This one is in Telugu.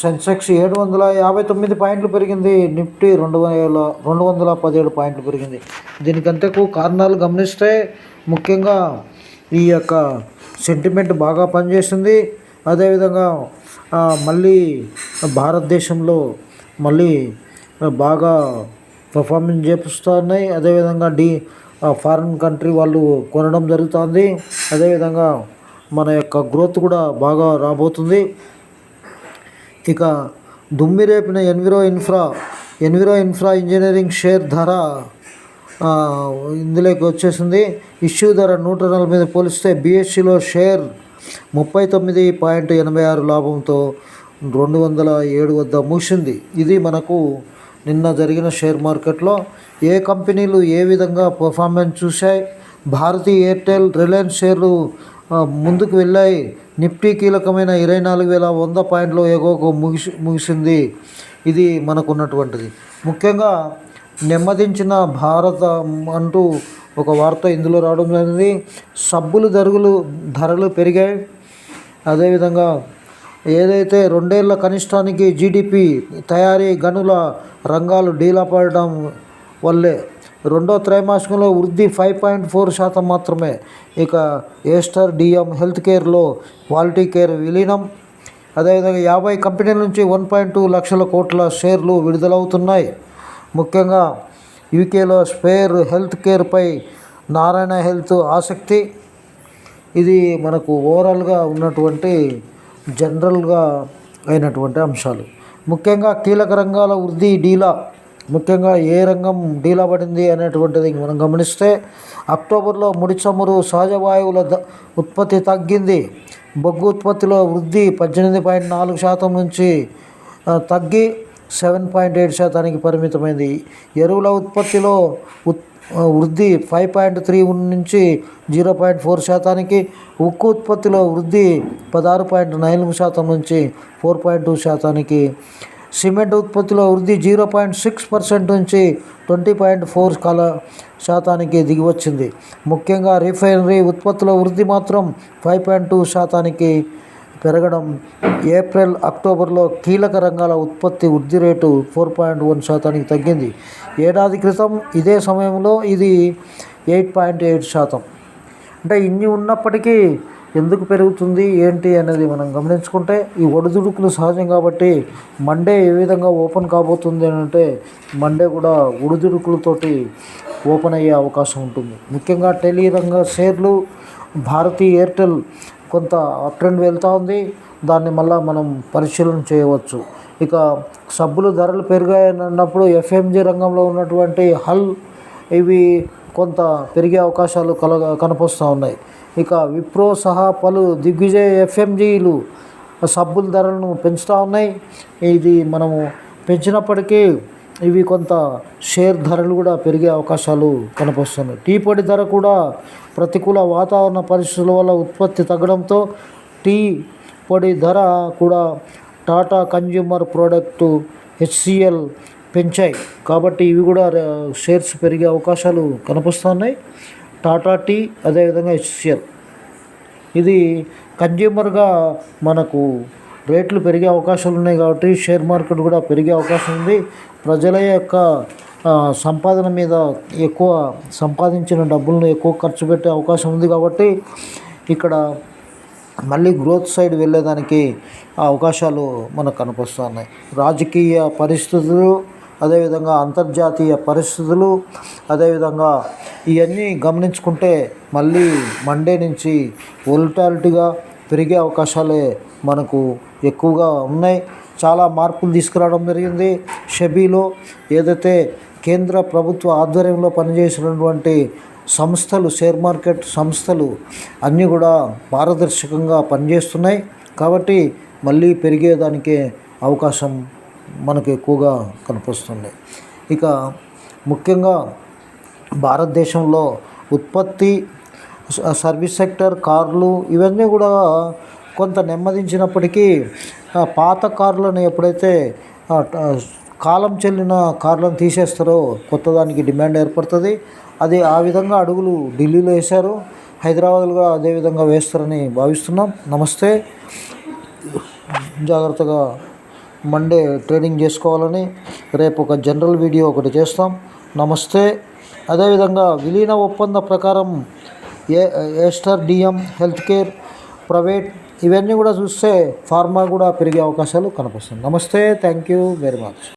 సెన్సెక్స్ ఏడు వందల యాభై తొమ్మిది పాయింట్లు పెరిగింది. నిఫ్టీ రెండు వేల రెండు వందల పదిహేడు పాయింట్లు పెరిగింది. దీనికంతకు కారణాలు గమనిస్తే ముఖ్యంగా ఈ యొక్క సెంటిమెంట్ బాగా పనిచేసింది. అదేవిధంగా మళ్ళీ భారతదేశంలో మళ్ళీ బాగా పర్ఫార్మెన్స్ చేపిస్తున్నాయి. అదేవిధంగా డి ఫారిన్ కంట్రీ వాళ్ళు కొనడం జరుగుతుంది. అదేవిధంగా మన యొక్క గ్రోత్ కూడా బాగా రాబోతుంది. ఇక దుమ్మి రేపిన Enviro Infra Enviro Infra Engineering share ధర ఇందులోకి వచ్చేసింది. ఇష్యూ ధర నూట నలభై పోలిస్తే బిఎస్సిలో షేర్ ముప్పై తొమ్మిది పాయింట్ ఎనభై ఆరు లాభంతో రెండు వందల ఏడు వద్ద ముగిసింది ఇది మనకు నిన్న జరిగిన షేర్ మార్కెట్లో ఏ కంపెనీలు ఏ విధంగా పర్ఫార్మెన్స్ చూశాయి? భారతీ ఎయిర్టెల్ రిలయన్స్ షేర్లు ముందుకు వెళ్ళాయి. నిఫ్టీ కీలకమైన ఇరవై నాలుగు వేల వంద పాయింట్లు ఎగోకు ముగిసి ముగిసింది. ఇది మనకున్నటువంటిది. ముఖ్యంగా నెమ్మదించిన భారత అంటూ ఒక వార్త ఇందులో రావడం జరిగింది. సబ్బులు ధరలు ధరలు పెరిగాయి. అదేవిధంగా ఏదైతే రెండేళ్ళ కనిష్టానికి జీడిపి తయారీ గనుల రంగాలు డీలాపడడం వల్లే రెండో త్రైమాసికంలో వృద్ధి ఫైవ్ పాయింట్ ఫోర్ శాతం మాత్రమే. ఇక ఏస్టర్ డిఎం హెల్త్ కేర్లో క్వాలిటీ కేర్ విలీనం. అదేవిధంగా యాభై కంపెనీల నుంచి వన్ పాయింట్ టూ లక్షల కోట్ల షేర్లు విడుదలవుతున్నాయి. ముఖ్యంగా యూకేలో స్పేర్ హెల్త్ కేర్పై నారాయణ హెల్త్ ఆసక్తి. ఇది మనకు ఓవరాల్గా ఉన్నటువంటి జనరల్గా అయినటువంటి అంశాలు. ముఖ్యంగా కీలక రంగాల వృద్ధి డీలా. ముఖ్యంగా ఏ రంగం డీలా పడింది అనేటువంటిది మనం గమనిస్తే అక్టోబర్లో ముడి చమురు సహజ వాయువుల ద- ఉత్పత్తి తగ్గింది. బొగ్గు ఉత్పత్తిలో వృద్ధి పద్దెనిమిది పాయింట్ నాలుగు శాతం నుంచి తగ్గి సెవెన్ పాయింట్ ఎయిట్ శాతానికి పరిమితమైంది. ఎరువుల ఉత్పత్తిలో ఉత్ వృద్ధి ఫైవ్ పాయింట్ త్రీ నుంచి జీరో పాయింట్ ఫోర్ శాతానికి ఉక్కు ఉత్పత్తిలో వృద్ధి పదహారు పాయింట్ నాలుగు శాతం నుంచి ఫోర్ పాయింట్ టూ శాతానికి సిమెంట్ ఉత్పత్తిలో వృద్ధి జీరో పాయింట్ సిక్స్ పర్సెంట్ నుంచి ట్వంటీ పాయింట్ ఫోర్ కల శాతానికి దిగివచ్చింది ముఖ్యంగా రిఫైనరీ ఉత్పత్తుల వృద్ధి మాత్రం ఫైవ్ పాయింట్ టూ శాతానికి పెరగడం. ఏప్రిల్ అక్టోబర్లో కీలక రంగాల ఉత్పత్తి వృద్ధి రేటు ఫోర్ పాయింట్ వన్ శాతానికి తగ్గింది. ఏడాది క్రితం ఇదే సమయంలో ఇది ఎయిట్ పాయింట్ ఎయిట్ శాతం. అంటే ఇన్ని ఉన్నప్పటికీ ఎందుకు పెరుగుతుంది ఏంటి అనేది మనం గమనించుకుంటే ఈ ఒడిదుడుకులు సహజం కాబట్టి మండే ఏ విధంగా ఓపెన్ కాబోతుంది అని అంటే మండే కూడా ఒడిదుడుకులతోటి ఓపెన్ అయ్యే అవకాశం ఉంటుంది. ముఖ్యంగా టెలిరంగ షేర్లు భారతీ ఎయిర్టెల్ కొంత అప్ ట్రెండ్ వెళ్తూ ఉంది. దాన్ని మళ్ళీ మనం పరిశీలన చేయవచ్చు. ఇక సబ్బులు ధరలు పెరిగాయని అన్నప్పుడు ఎఫ్ఎంజీ రంగంలో ఉన్నటువంటి హల్ ఇవి కొంత పెరిగే అవకాశాలు కలగ కనిపిస్తూ ఉన్నాయి. ఇక విప్రో సహా పలు దిగ్విజయ ఎఫ్ఎంజీలు సబ్బుల ధరలను పెంచుతూ ఉన్నాయి. ఇది మనము పెంచినప్పటికీ ఇవి కొంత షేర్ ధరలు కూడా పెరిగే అవకాశాలు కనిపిస్తున్నాయి టీ పొడి ధర కూడా ప్రతికూల వాతావరణ పరిస్థితుల వల్ల ఉత్పత్తి తగ్గడంతో టీ పొడి ధర కూడా టాటా కన్జ్యూమర్ ప్రోడక్ట్ హెచ్సిఎల్ పెంచాయి. కాబట్టి ఇవి కూడా షేర్స్ పెరిగే అవకాశాలు కనిపిస్తున్నాయి. టాటా టీ అదేవిధంగా హెచ్సిఎల్. ఇది కన్జ్యూమర్గా మనకు రేట్లు పెరిగే అవకాశాలు ఉన్నాయి కాబట్టి షేర్ మార్కెట్ కూడా పెరిగే అవకాశం ఉంది. ప్రజల యొక్క సంపాదన మీద ఎక్కువ సంపాదించిన డబ్బులను ఎక్కువ ఖర్చు పెట్టే అవకాశం ఉంది కాబట్టి ఇక్కడ మళ్ళీ గ్రోత్ సైడ్ వెళ్ళేదానికి ఆ అవకాశాలు మనకు కనిపిస్తున్నాయి. రాజకీయ పరిస్థితులు అదేవిధంగా అంతర్జాతీయ పరిస్థితులు అదేవిధంగా ఇవన్నీ గమనించుకుంటే మళ్ళీ మండే నుంచి వోల్టాలిటీగా పెరిగే అవకాశాలే మనకు ఎక్కువగా ఉన్నాయి. చాలా మార్పులు తీసుకురావడం జరిగింది. షబీలో ఏదైతే కేంద్ర ప్రభుత్వ ఆధ్వర్యంలో పనిచేసినటువంటి సంస్థలు షేర్ మార్కెట్ సంస్థలు అన్నీ కూడా పారదర్శకంగా పనిచేస్తున్నాయి. కాబట్టి మళ్ళీ పెరిగేదానికే అవకాశం మనకు ఎక్కువగా కనిపిస్తుంది. ఇక ముఖ్యంగా భారతదేశంలో ఉత్పత్తి సర్వీస్ సెక్టర్ కార్లు ఇవన్నీ కూడా కొంత నెమ్మదించినప్పటికీ పాత కార్లను ఎప్పుడైతే కాలం చెల్లిన కార్లను తీసేస్తారో కొత్త దానికి డిమాండ్ ఏర్పడుతుంది. అది ఆ విధంగా అడుగులు ఢిల్లీలో వేశారు. హైదరాబాద్లో అదేవిధంగా వేస్తారని భావిస్తున్నాం. నమస్తే. జాగ్రత్తగా మండే ట్రేడింగ్ చేసుకోవాలని రేపు ఒక జనరల్ వీడియో ఒకటి చేస్తాం. నమస్తే. అదేవిధంగా విలీన ఒప్పంద ప్రకారం ఏ Aster DM health care private ఇవన్నీ కూడా చూస్తే ఫార్మా కూడా పెరిగే అవకాశాలు కనిపిస్తుంది నమస్తే. Thank you very much